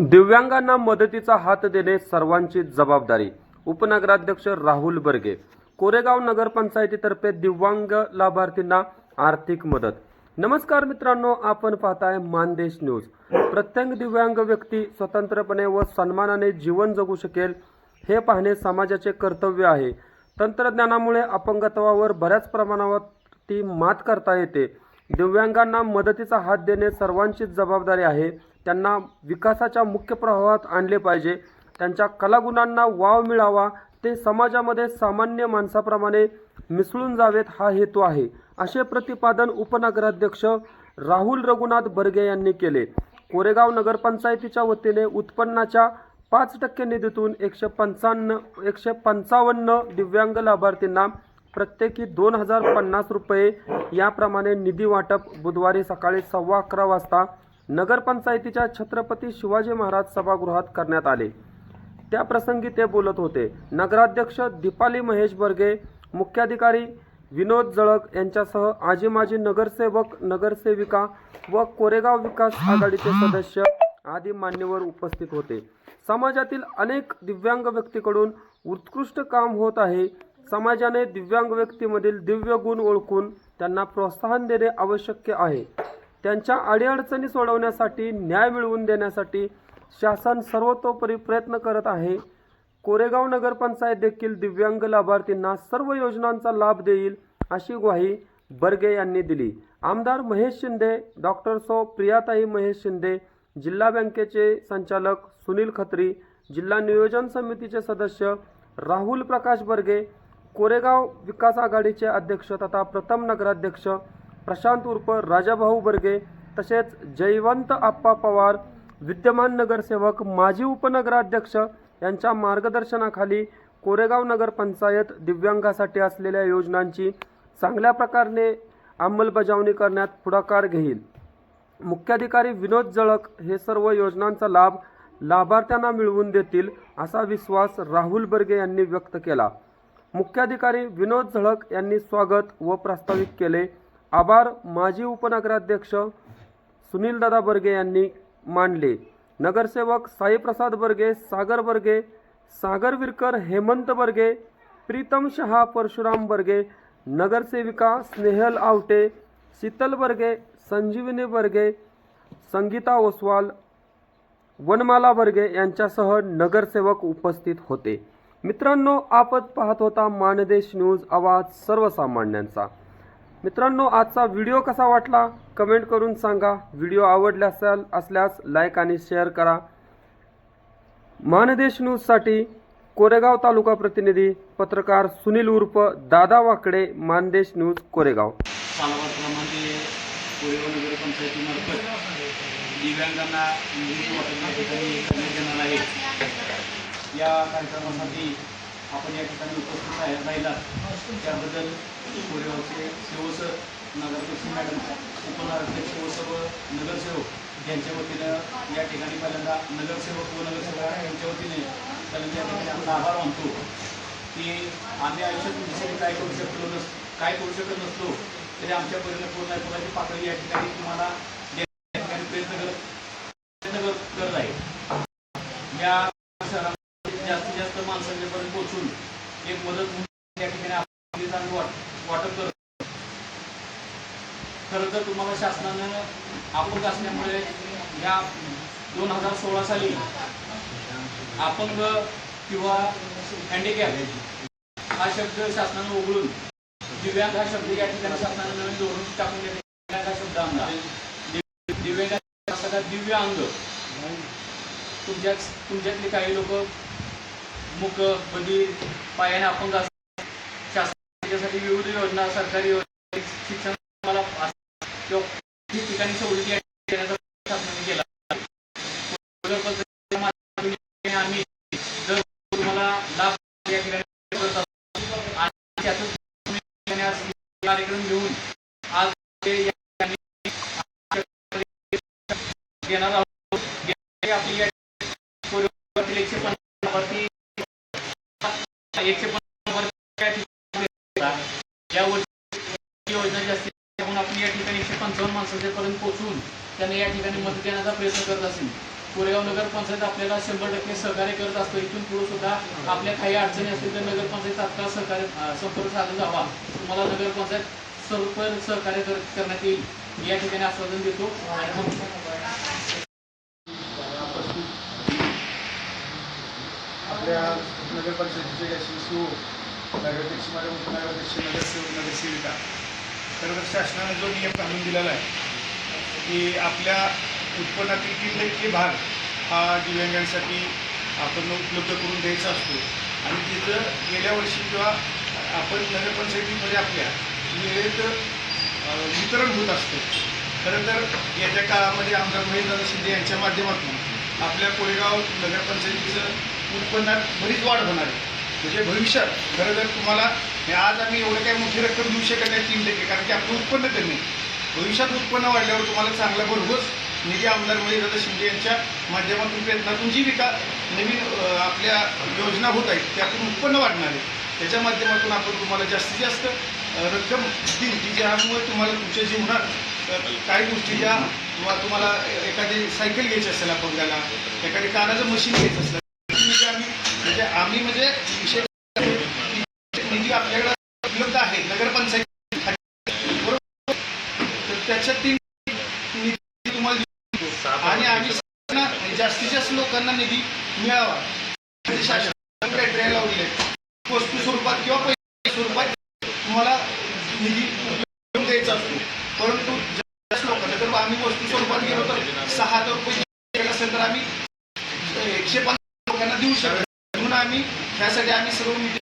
दिव्यांगांना मदतीचा हात देणे सर्वांची जबाबदारी. उपनगराध्यक्ष राहुल बर्गे. कोरेगाव नगरपंचायतीतर्फे दिव्यांग लाभार्थींना आर्थिक मदत. नमस्कार मित्रांनो आपण पाहताय मानदेश न्यूज. प्रत्येक दिव्यांग व्यक्ती स्वतंत्रपणे व सन्मानाने जीवन जगू शकेल हे पाहणे समाजाचे कर्तव्य आहे. तंत्रज्ञानामुळे अपंगत्वावर बऱ्याच प्रमाणावरती मात करता येते. दिव्यांगांना मदतीचा हात देणे सर्वांचीच जबाबदारी आहे. त्यांना विकासाच्या मुख्य प्रवाहात आणले पाहिजे. त्यांच्या कलागुणांना वाव मिळावा ते समाजामध्ये सामान्य माणसाप्रमाणे मिसळून जावेत हा हेतू आहे असे प्रतिपादन उपनगराध्यक्ष राहुल रघुनाथ बर्गे यांनी केले. कोरेगाव नगरपंचायतीच्या वतीने उत्पन्नाच्या पाच टक्के निधीतून एकशे पंचावन्न एकशे पंचावन्न दिव्यांग लाभार्थींना प्रत्येकी दोन हजार पन्नास रुपये याप्रमाणे निधी वाटप बुधवारी सकाळी सव्वा अकरा वाजता नगरपंचायतीच्या छत्रपती शिवाजी महाराज सभागृहात करण्यात आले. त्याप्रसंगी ते बोलत होते. नगराध्यक्ष दीपाली महेश बर्गे मुख्याधिकारी विनोद जळक यांच्यासह आजी माजी नगरसेवक नगरसेविका व कोरेगाव विकास आघाडीचे सदस्य आदी मान्यवर उपस्थित होते. समाजातील अनेक दिव्यांग व्यक्तीकडून उत्कृष्ट काम होत आहे. समाजाने दिव्यांग व्यक्तीमधील दिव्य गुण ओळखून त्यांना प्रोत्साहन देणे आवश्यक आहे. त्यांच्या अडीअडचणी सोडवण्यासाठी न्याय मिळवून देण्यासाठी शासन सर्वतोपरी प्रयत्न करत आहे. कोरेगाव नगरपंचायत देखील दिव्यांग लाभार्थींना सर्व योजनांचा लाभ देईल अशी ग्वाही बर्गे यांनी दिली. आमदार महेश शिंदे डॉक्टर सो प्रियाताई महेश शिंदे जिल्हा बँकेचे संचालक सुनील खत्री जिल्हा नियोजन समितीचे सदस्य राहुल प्रकाश बर्गे कोरेगाव विकास आघाडीचे अध्यक्ष तथा प्रथम नगराध्यक्ष प्रशांत उर्फ राजाभाऊ बर्गे तसेच जयवंत आप्पा पवार विद्यमान नगरसेवक माजी उपनगराध्यक्ष यांच्या मार्गदर्शनाखाली कोरेगाव नगरपंचायत दिव्यांगासाठी असलेल्या योजनांची चांगल्या प्रकारे अंमलबजावणी करण्यात पुढाकार घेईल. मुख्याधिकारी विनोद जळक हे सर्व योजनांचा लाभ लाभार्थ्यांना मिळवून देतील असा विश्वास राहुल बर्गे यांनी व्यक्त केला. मुख्याधिकारी विनोद झळक यांनी स्वागत व प्रास्ताविक केले. आभार माजी उपनगराध्यक्ष सुनीलदादा बर्गे यांनी मांडले. नगरसेवक साईप्रसाद बर्गे सागर बर्गे सागर विरकर हेमंत बर्गे प्रीतम शहा परशुराम बर्गे नगरसेविका स्नेहल आवटे शीतल बर्गे संजीवनी बर्गे संगीता ओसवाल वनमाला बर्गे यांच्यासह नगरसेवक उपस्थित होते. मित्रांनो आपत पाहत होता मानदेश न्यूज आवाज सर्वसामान्यांचा. मित्रांनो आजचा व्हिडिओ कसा वाटला? कमेंट करून सांगा. व्हिडिओ आवडला असाल असल्यास लाईक आणि शेअर करा. मानदेश न्यूजसाठी कोरेगाव तालुका प्रतिनिधी पत्रकार सुनील उर्फ दादा वाकडे मानदेश न्यूज कोरेगाव. दिव्यांगांना या कार्यक्रमासाठी आपण या ठिकाणी उपस्थित आहे राहिला त्याबद्दल कोरेगावचे शिवसर नगराध्यक्ष मॅडम उपनगराध्यक्ष व सर्व नगरसेवक यांच्या वतीनं या ठिकाणी पहिल्यांदा नगरसेवक व नगरसेवक यांच्या वतीने पहिल्यांदा या ठिकाणी आपला आभार मानतो की आम्ही आयुष्यात दुसरी काय करू शकलो नस काय करू शकत नसलो तरी आमच्या परिणाम पूर्ण पातळी या ठिकाणी तुम्हाला देण्याचा या ठिकाणी प्रयत्न करत प्रयत्न कर- करत आहे या शहरामध्ये जास्तीत जास्त माणसांच्यापर्यंत पोहोचून एक मदत म्हणून या ठिकाणी आपण निधी आम्ही वाट वाटप करतो खरं तर तुम्हाला शासनानं अपंग असल्यामुळे या दोन हजार सोळा साली अपंग किंवा हँडिकॅप हा शब्द शासनानं उघडून दिव्यांग हा शब्द या ठिकाणी शासनानं नवीन धोरण टाकून दिव्यांग हा शब्द आणला दिव्यांग दिव्य अंग. तुमच्या तुमच्यातले काही लोक मुख बधीर पायाने अपंग असतात. शासनासाठी विविध योजना सरकारी योजना शिक्षण किंवा ठिकाणी सवलती देण्याचा केला. आम्ही जर तुम्हाला लाभ या ठिकाणी करत असतो आणि त्यातून आज कार्यक्रम घेऊन आज ते या आहोत. आपली एकशे पन्नास वरती एकशे पन्नास वरती या ठिकाणी या वर्षी योजना जास्तीत जास्त आपण या ठिकाणी एकशे पंचावन्न माणसाच्या पर्यंत पोहोचून त्यांना या ठिकाणी मदत देण्याचा प्रयत्न करत असेल. कोरेगाव नगरपंचायत आपल्याला शंभर टक्के सहकार्य करत असतो. इथून पुढे सुद्धा आपल्या काही अडचणी असतील तर नगरपंचायत तात्काळ सहकार्य संपर्क साधून जावा तुम्हाला नगरपंचायत स्वरूप सहकार्य करण्यात येईल. या ठिकाणी आश्वासन देतो. आपल्या नगरपंचायतीचे नगराध्यक्ष माझ्या नगरसेवक नगरसेविका तर शासनाने जो नियम घालून दिलेला आहे की आपल्या उत्पन्नातील तीन टक्के भाग हा दिव्यांगांसाठी आपण उपलब्ध करून द्यायचा असतो आणि तिथं गेल्या वर्षी किंवा आपण नगरपंचायतीमध्ये आपल्या वेळेत वितरण होत असतं. खरं तर येत्या काळामध्ये आमदार महेंद्र शिंदे यांच्या माध्यमातून आपल्या कोळेगाव नगरपंचायतीचं उत्पन्नात बरीच वाढ होणार आहे. म्हणजे भविष्यात खरं तर तुम्हाला हे आज आम्ही एवढं काही मोठी रक्कम देऊ शकत नाही तीन टक्के कारण की आपलं उत्पन्न कमी भविष्यात उत्पन्न वाढल्यावर तुम्हाला चांगला भरघोस निधी आमदार म्हणजे दादा शिंदे यांच्या माध्यमातून प्रयत्नातून जी विका नवीन आपल्या योजना होत आहेत त्यातून उत्पन्न वाढणार आहे. त्याच्या माध्यमातून आपण तुम्हाला जास्तीत जास्त रक्कम देईल की ज्यामुळे तुम्हाला तुमच्या जीवनात काही गोष्टी ज्या किंवा तुम्हाला एखादी सायकल घ्यायची असेल अपंगाला एखादी कानाचं मशीन घ्यायचं असेल निधी आम्ही म्हणजे आम्ही म्हणजे विषय निधी आपल्याकडे उपलब्ध आहे नगरपंचायत त्याच्यात ती निधी तुम्हाला. आणि आम्ही जास्तीत जास्त लोकांना निधी मिळावा. क्रायटेरिया लावलेले आहेत. वस्तू स्वरूपात किंवा पैसे स्वरूपात तुम्हाला निधी द्यायचा असतो. परंतु जास्त लोकांना जर आम्ही वस्तू स्वरूपात गेलो तर सहा हजार रुपये असेल तर आम्ही एकशे पन्नास लोकांना देऊ शकतो म्हणून आम्ही त्यासाठी आम्ही सर्व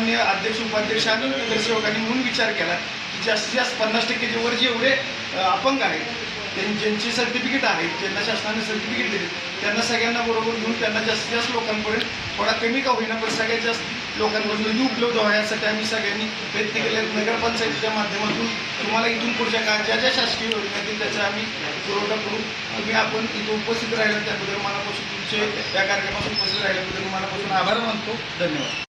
सन्मान्य अध्यक्ष उपाध्यक्ष आणि नगरसेवकांनी म्हणून विचार केला की जास्तीत जास्त पन्नास टक्के वर जेवढे अपंग आहेत त्यां- सर्टिफिकेट आहेत ज्यांना शासनाने सर्टिफिकेट दिले त्यांना सगळ्यांना बरोबर घेऊन त्यांना जास्तीत जास्त लोकांपर्यंत थोडा कमी का होईना पण सगळ्यात जास्त लोकांपर्यंत निधी उपलब्ध व्हायसाठी आम्ही सगळ्यांनी प्रयत्न केले. नगरपंचायतीच्या माध्यमातून तुम्हाला इथून पुढच्या काळात ज्या ज्या शासकीय योजना आहेत त्याचा आम्ही पुरवठा करू तुम्ही आपण इथं उपस्थित राहिला त्याबद्दल मनापासून तुमचे या कार्यक्रमात उपस्थित राहिल्याबद्दल मनापासून आभार मानतो. धन्यवाद.